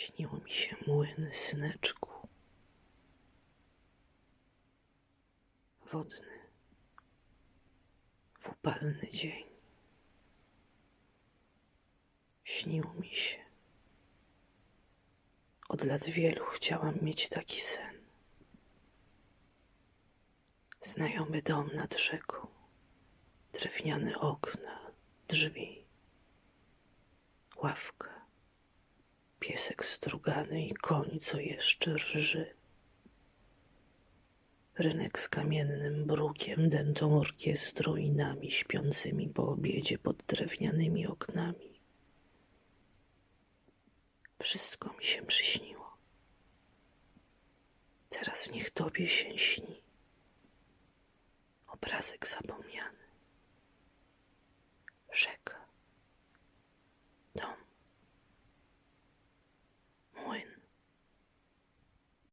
Śniło mi się młyn, syneczku. Wodny, w upalny dzień. Śniło mi się. Od lat wielu chciałam mieć taki sen. Znajomy dom nad rzeką, drewniane okna, drzwi, ławka, piesek strugany i koń, co jeszcze rży. Rynek z kamiennym brukiem, dętą orkiestrą i nami śpiącymi po obiedzie pod drewnianymi oknami. Wszystko mi się przyśniło. Teraz niech tobie się śni. Obrazek zapomniany.